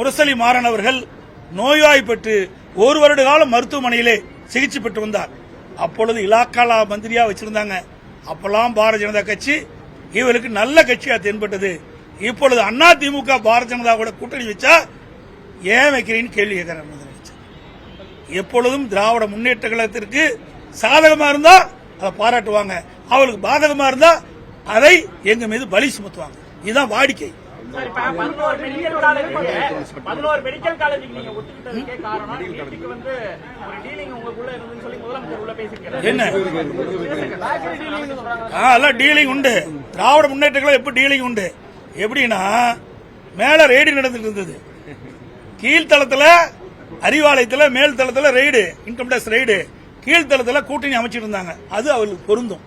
முரசலி மாறன் அவர்கள் நோய்வாய்ப்பட்டு ஒரு வருட காலம் மருத்துவமனையிலே சிகிச்சை பெற்று வந்தார். அப்பொழுது இலாக்காலா மந்திரியா வச்சிருந்தாங்க. அப்பெல்லாம் பாரதிய ஜனதா கட்சி இவருக்கு நல்ல கட்சியா தென்பட்டது. இப்பொழுது அண்ணா திமுக பாரதிய ஜனதா கூட கூட்டணி வச்சா ஏன் வைக்கிறீன்னு கேள்வி கேட்கிறேன் எப்பொழுதும் திராவிட முன்னேற்ற கழகத்திற்கு சாதகமா இருந்தா அதை பாராட்டுவாங்க. அவளுக்கு பாதகமா இருந்தா அதை எங்க மீது பலி சுமத்துவாங்க. இதுதான் வாடிக்கை. பதினோரு மெடிக்கல் காலேஜுக்கு பதினோரு மெடிக்கல் காலேஜுக்கு நீங்க ஒத்துக்கிட்டதுக்கே காரணம் நீட்டுக்கு வந்து ஒரு டீலிங் உங்களுக்குள்ள இருந்துன்னு சொல்லி முதலமைச்சர் உள்ள பேசியிருக்காரு. என்ன? பேக்கரி டீலிங்னு சொல்றாங்க. ஆ, எல்லாம் டீலிங் உண்டு. திராவிட முன்னேற்றங்கள் எப்படி டீலிங் உண்டு? எப்படின்னா மேல ரெய்டு நடந்துட்டு இருந்தது. கீழ்த்தளத்துல அறிவாலயத்துல மேல் தளத்துல ரெய்டு இன்கம் டேக்ஸ் ரெய்டு கீழ்த்தளத்துல கூட்டணி அமைச்சிட்டு இருந்தாங்க. அது அவர்களுக்கு பொருந்தும்.